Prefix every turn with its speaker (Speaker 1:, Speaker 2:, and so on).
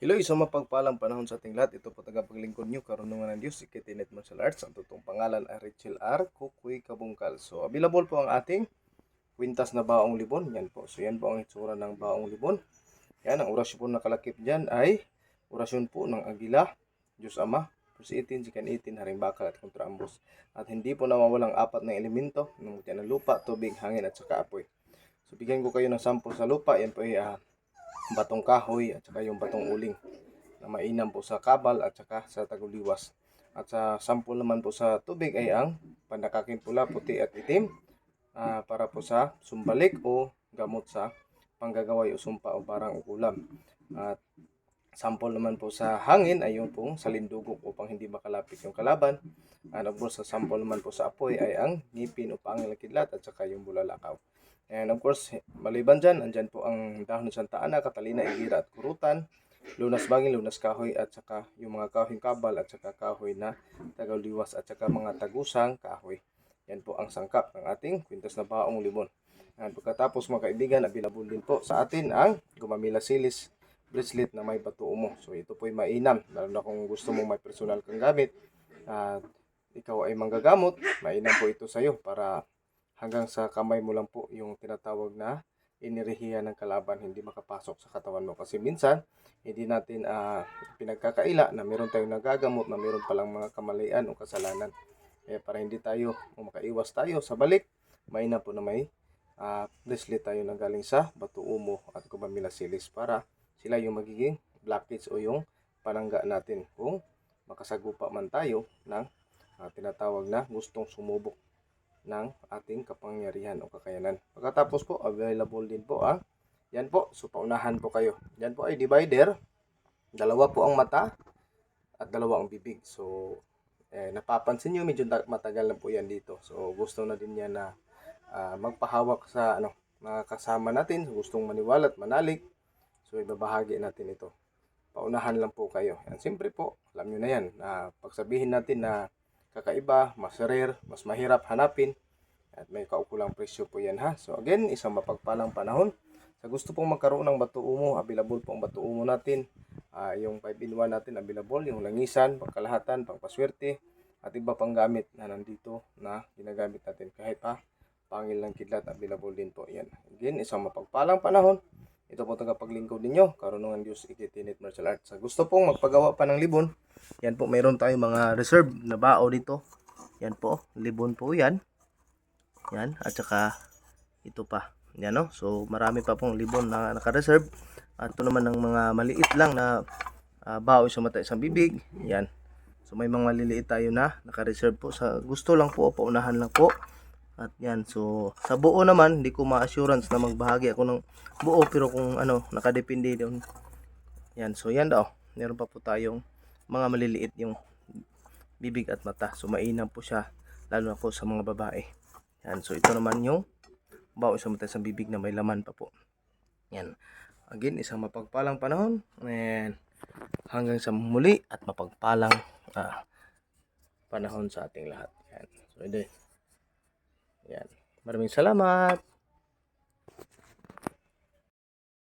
Speaker 1: Hello, isang mapagpalang panahon sa ating lahat. Ito po tagapaglingkod nyo, karunungan ng Diyos, Ikitinet Martial Arts. Ang totoong pangalan ay Rachel R. Kukuy Kabungkal. So, available po ang ating kwintas na baong libon. Yan po. So, yan po ang itsura ng baong libon. Yan, ang orasyon po nakalakip dyan ay orasyon po ng Agila, Diyos Ama, verse 18, Sikan 18, Haring Bakal at kontra ambos. At hindi po nawawalang apat na elemento ng ng lupa, tubig, hangin at saka apoy. So, bigyan ko kayo ng sample sa lupa. Yan po ay ah, batong kahoy at saka yung batong uling na mainam po sa kabal at saka sa taguliwas. At sa sample naman po sa tubig ay ang pandakakin pula, puti at itim ah, para po sa sumbalik o gamot sa panggagaway o sumpa o parang ukulam. At sample naman po sa hangin ay yung pong salindugok upang hindi makalapit yung kalaban. Of course, sa sample naman po sa apoy ay ang ngipin o pangil kidlat at saka yung bulalakaw. And of course, maliban dyan, andyan po ang dahon ng Santa Ana, Catalina, Igira at Kurutan, lunas bangin, lunas kahoy at saka yung mga kahoy kabal at saka kahoy na tagaliwas at saka mga tagusang kahoy. Yan po ang sangkap ng ating kwintas na baong libon. At pagkatapos mga kaibigan, available din po sa atin ang gumamila silis bracelet na may bato mo. So ito po ay mainam, lalo na kung gusto mong may personal kang gamit at ikaw ay manggagamot, mainam po ito sa iyo para hanggang sa kamay mo lang po yung tinatawag na inirihiya ng kalaban hindi makapasok sa katawan mo. Kasi minsan hindi natin ah, pinagkakaila na meron tayong nagagamot na meron palang mga kamalian o kasalanan. Kaya para hindi tayo o makaiwas tayo sa balik mainam po na may bracelet tayo na galing sa Batu Umo at Kumamila Silis para sila yung magiging blockage o yung panangga natin kung makasagupa man tayo ng ah, tinatawag na gustong sumubok ng ating kapangyarihan o kakayanan. Pagkatapos po, available din po ang yan po, so paunahan po kayo. Yan po ay divider. Dalawa po ang mata at dalawa ang bibig. So, eh, napapansin nyo, medyo ta- matagal na po yan dito. So, gusto na din yan na ah, magpahawak sa ano, mga kasama natin. Gustong maniwala at manalig. So, ibabahagi natin ito. Paunahan lang po kayo. Yan, siyempre po, alam nyo na yan. Na pagsabihin natin na kakaiba, mas rare, mas mahirap hanapin. At may kaukulang presyo po yan ha. So again, isang mapagpalang panahon. Sa gusto pong magkaroon ng bato umo, available po ang bato umo natin. Ah, yung 5 in 1 natin available, yung langisan, pangkalahatan, pangpaswerte, at iba pang gamit na nandito na ginagamit natin kahit pa pangil ng kidlat available din po yan. Again, isang mapagpalang panahon. Ito po tagapaglingkod ninyo, Karunungan Diyos Ikitinit Martial Arts. Sa gusto pong magpagawa pa ng libon, yan po, mayroon tayong mga reserve na bao dito. Yan po, libon po yan. Yan, at saka ito pa. Yan no, so marami pa pong libon na naka-reserve. At ito naman ng mga maliit lang na uh, bao sa mata isang bibig. Yan. So may mga maliliit tayo na naka-reserve po. Sa gusto lang po, paunahan lang po. At yan, so sa buo naman, hindi ko ma-assurance na magbahagi ako ng buo. Pero kung ano, nakadepende doon. Yan, so yan daw. Meron pa po tayong mga maliliit yung bibig at mata. So mainam po siya lalo na po sa mga babae. Yan. So ito naman yung bao sa mata sa bibig na may laman pa po. Yan. Again, isang mapagpalang panahon. And hanggang sa muli at mapagpalang ah, panahon sa ating lahat. Yan. So ito. Yan. Maraming salamat.